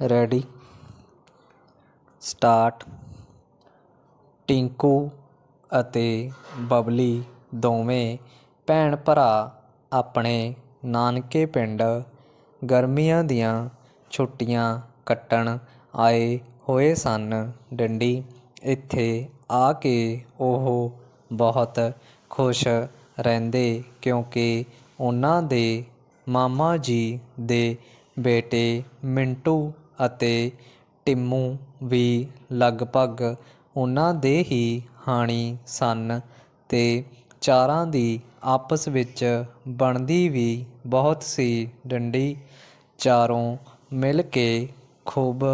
Ready. Start. Tinku ਅਤੇ ਬਬਲੀ ਦੋਵੇਂ ਭੈਣ ਭਰਾ ਆਪਣੇ ਨਾਨਕੇ ਪਿੰਡ ਗਰਮੀਆਂ ਦੀਆਂ ਛੁੱਟੀਆਂ ਕੱਟਣ ਆਏ ਹੋਏ ਸਨ। ਡੰਡੀ ਇੱਥੇ ਆ ਕੇ ਉਹ ਬਹੁਤ ਖੁਸ਼ ਰਹਿੰਦੇ ਕਿਉਂਕਿ ਉਹਨਾਂ ਦੇ ਮਾਮਾ ਜੀ ਦੇ ਬੇਟੇ ਮਿੰਟੂ ਅਤੇ ਟਿੰਮੂ ਵੀ ਲਗਭਗ ਉਹਨਾਂ ਦੇ ਹੀ ਹਾਣੀ ਸਨ ਤੇ ਚਾਰਾਂ ਦੀ ਆਪਸ ਵਿੱਚ ਬਣਦੀ ਵੀ ਬਹੁਤ ਸੀ ਡੰਡੀ। ਚਾਰੋਂ ਮਿਲ ਕੇ ਖੂਬ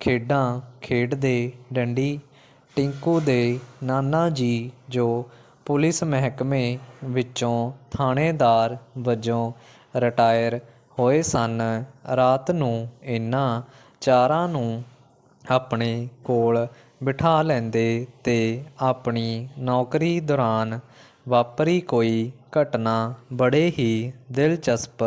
ਖੇਡਾਂ ਖੇਡਦੇ ਡੰਡੀ। ਟਿੰਕੂ ਦੇ ਨਾਨਾ ਜੀ ਜੋ ਪੁਲਿਸ ਮਹਿਕਮੇ ਵਿੱਚੋਂ ਥਾਣੇਦਾਰ ਵਜੋਂ ਰਿਟਾਇਰ ਹੋਏ ਸਨ, ਰਾਤ ਨੂੰ ਇਹਨਾਂ ਚਾਰਾਂ ਨੂੰ ਆਪਣੇ ਕੋਲ ਬਿਠਾ ਲੈਂਦੇ ਤੇ ਆਪਣੀ ਨੌਕਰੀ ਦੌਰਾਨ ਵਾਪਰੀ ਕੋਈ ਘਟਨਾ ਬੜੇ ਹੀ ਦਿਲਚਸਪ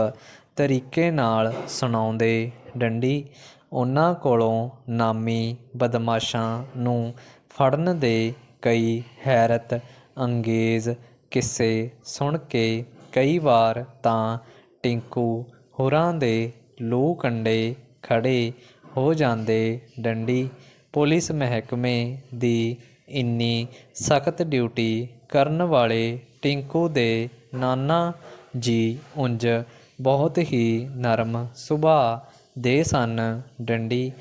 ਤਰੀਕੇ ਨਾਲ ਸੁਣਾਉਂਦੇ ਡੰਡੀ, ਉਹਨਾਂ ਕੋਲੋਂ ਨਾਮੀ ਬਦਮਾਸ਼ਾਂ ਨੂੰ ਫੜਨ ਦੇ ਕਈ ਹੈਰਤ ਅੰਗੇਜ਼ ਕਿੱਸੇ ਸੁਣ ਕੇ ਕਈ ਵਾਰ ਤਾਂ ਟਿੰਕੂ ਹੋਰਾਂ ਦੇ ਲੂ ਕੰਡੇ ਖੜੇ ਹੋ ਜਾਂਦੇ ਡੰਡੀ ਪੁਲਿਸ ਮਹਿਕਮੇ ਦੀ ਇੰਨੀ ਸਖਤ ਡਿਊਟੀ ਕਰਨ ਵਾਲੇ ਟਿੰਕੂ ਦੇ ਨਾਨਾ ਜੀ ਉਂਝ ਬਹੁਤ ਹੀ ਨਰਮ ਸੁਭਾਅ ਦੇ ਸਨ। ਡੰਡੀ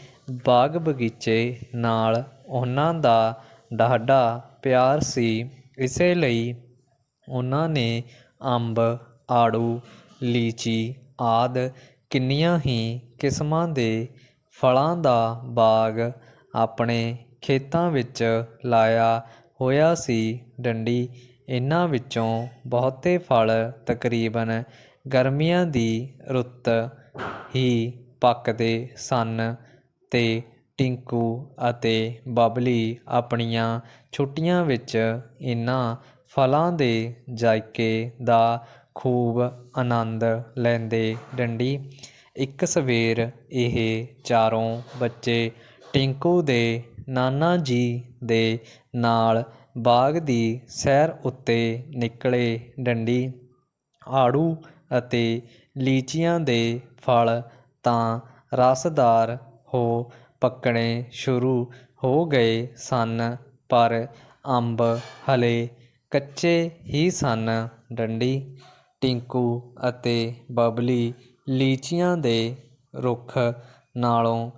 ਬਾਗ ਬਗੀਚੇ ਨਾਲ ਉਹਨਾਂ ਦਾ ਡਾਢਾ ਪਿਆਰ ਸੀ। ਇਸੇ ਲਈ ਉਹਨਾਂ ਨੇ ਅੰਬ, ਆੜੂ, ਲੀਚੀ ਆਦ ਕਿੰਨੀਆਂ ਹੀ ਕਿਸਮਾਂ ਦੇ ਫਲਾਂ ਦਾ ਬਾਗ ਆਪਣੇ ਖੇਤਾਂ ਵਿੱਚ ਲਾਇਆ ਹੋਇਆ ਸੀ। ਡੰਡੀ ਇਹਨਾਂ ਵਿੱਚੋਂ ਬਹੁਤੇ ਫਲ ਤਕਰੀਬਨ ਗਰਮੀਆਂ ਦੀ ਰੁੱਤ ਹੀ ਪੱਕਦੇ ਸਨ ਤੇ ਟਿੰਕੂ ਅਤੇ ਬਬਲੀ ਆਪਣੀਆਂ ਛੁੱਟੀਆਂ ਵਿੱਚ ਇਹਨਾਂ ਫਲਾਂ ਦੇ ਜਾਇਕੇ ਦਾ ਖੂਬ ਆਨੰਦ ਲੈਂਦੇ। ਡੰਡੀ ਇੱਕ ਸਵੇਰ ਇਹ ਚਾਰੋਂ ਬੱਚੇ ਟਿੰਕੂ ਦੇ ਨਾਨਾ ਜੀ ਦੇ ਨਾਲ ਬਾਗ ਦੀ ਸੈਰ ਉੱਤੇ ਨਿਕਲੇ। ਡੰਡੀ, ਆੜੂ ਅਤੇ ਲੀਚੀਆਂ ਦੇ ਫਲ ਤਾਂ ਰਸਦਾਰ ਹੋ ਪੱਕਣੇ ਸ਼ੁਰੂ ਹੋ ਗਏ ਸਨ, ਪਰ ਅੰਬ ਹਲੇ ਕੱਚੇ ਹੀ ਸਨ। ਡੰਡੀ, ਟਿੰਕੂ ਅਤੇ ਬਬਲੀ ਲੀਚੀਆਂ ਦੇ ਰੁੱਖ ਨਾਲੋਂ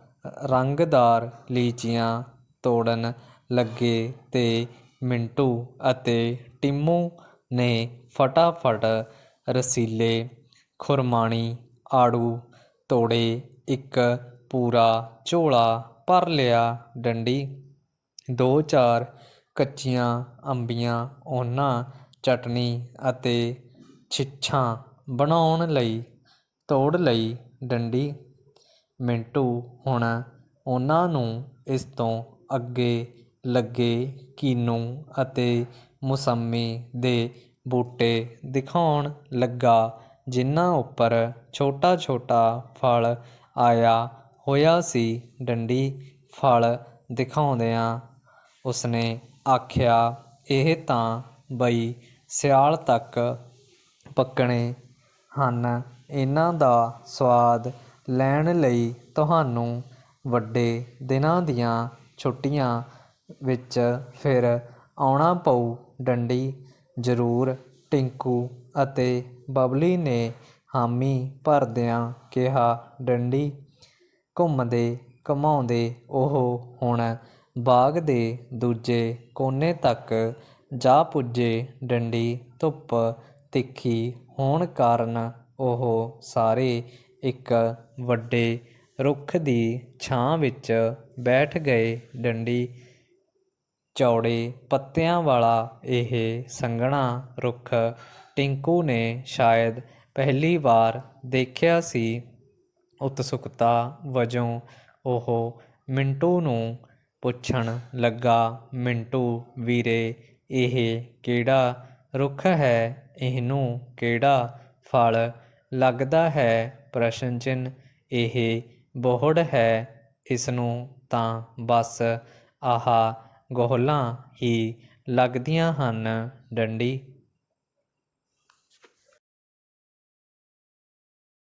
ਰੰਗਦਾਰ ਲੀਚੀਆਂ ਤੋੜਨ ਲੱਗੇ ਤੇ ਮਿੰਟੂ ਅਤੇ ਟਿੰਮੂ ਨੇ ਫਟਾਫਟ ਰਸੀਲੇ ਖੁਰਮਾਣੀ ਆੜੂ ਤੋੜੇ, ਇੱਕ ਪੂਰਾ ਝੋਲਾ ਭਰ ਲਿਆ ਡੰਡੀ। ਦੋ ਚਾਰ ਕੱਚੀਆਂ ਅੰਬੀਆਂ, ਉਹਨਾਂ ਚਟਨੀ ਅਤੇ ਛਿੱਛਾਂ ਬਣਾਉਣ ਲਈ ਤੋੜ ਲਈ ਡੰਡੀ। ਮਿੰਟੂ ਹੁਣ ਉਹਨਾਂ ਨੂੰ ਇਸ ਤੋਂ ਅੱਗੇ ਲੱਗੇ ਕੀਨੂੰ ਅਤੇ ਮੌਸਮੀ ਦੇ ਬੂਟੇ ਦਿਖਾਉਣ ਲੱਗਾ, ਜਿਨ੍ਹਾਂ ਉੱਪਰ ਛੋਟਾ ਛੋਟਾ ਫਲ ਆਇਆ ਹੋਇਆ ਸੀ। ਡੰਡੀ ਫਲ ਦਿਖਾਉਂਦਿਆਂ ਉਸਨੇ ਆਖਿਆ, ਇਹ ਤਾਂ ਬਈ ਸਿਆਲ ਤੱਕ ਪੱਕਣੇ ਹਨ। ਇਹਨਾਂ ਦਾ ਸਵਾਦ ਲੈਣ ਲਈ ਤੁਹਾਨੂੰ ਵੱਡੇ ਦਿਨਾਂ ਦੀਆਂ ਛੁੱਟੀਆਂ ਵਿੱਚ ਫਿਰ ਆਉਣਾ ਪਊ। ਡੰਡੀ ਜ਼ਰੂਰ, ਟਿੰਕੂ ਅਤੇ ਬਬਲੀ ਨੇ ਹਾਮੀ ਭਰਦਿਆਂ ਕਿਹਾ, ਡੰਡੀ, ਘੁੰਮਦੇ ਘਮਾਉਂਦੇ ਉਹ ਹੁਣ ਬਾਗ ਦੇ ਦੂਜੇ ਕੋਨੇ ਤੱਕ ਜਾ ਪੁੱਜੇ ਡੰਡੀ ਧੁੱਪ ਤਿੱਖੀ ਹੋਣ ਕਾਰਨ ਉਹ ਸਾਰੇ ਇੱਕ ਵੱਡੇ ਰੁੱਖ ਦੀ ਛਾਂ ਵਿੱਚ ਬੈਠ ਗਏ। ਡੰਡੀ, ਚੌੜੇ ਪੱਤਿਆਂ ਵਾਲਾ ਇਹ ਸੰਘਣਾ ਰੁੱਖ ਟਿੰਕੂ ਨੇ ਸ਼ਾਇਦ ਪਹਿਲੀ ਵਾਰ ਦੇਖਿਆ ਸੀ। ਉਤਸੁਕਤਾ ਵਜੋਂ ਉਹ ਮਿੰਟੂ ਨੂੰ ਪੁੱਛਣ ਲੱਗਾ, ਮਿੰਟੂ ਵੀਰੇ, ਇਹ ਕਿਹੜਾ ਰੁੱਖ ਹੈ ਇਹਨੂੰ ਕਿਹੜਾ ਫਲ ਲੱਗਦਾ ਹੈ? ਪ੍ਰਸ਼ਨ ਚਿੰਨ੍ਹ। ਇਹ ਬੋਹੜ ਹੈ ਇਸ ਨੂੰ ਤਾਂ ਬਸ ਆਹਾ ਗੋਹਲਾਂ ਹੀ ਲੱਗਦੀਆਂ ਹਨ, ਡੰਡੀ।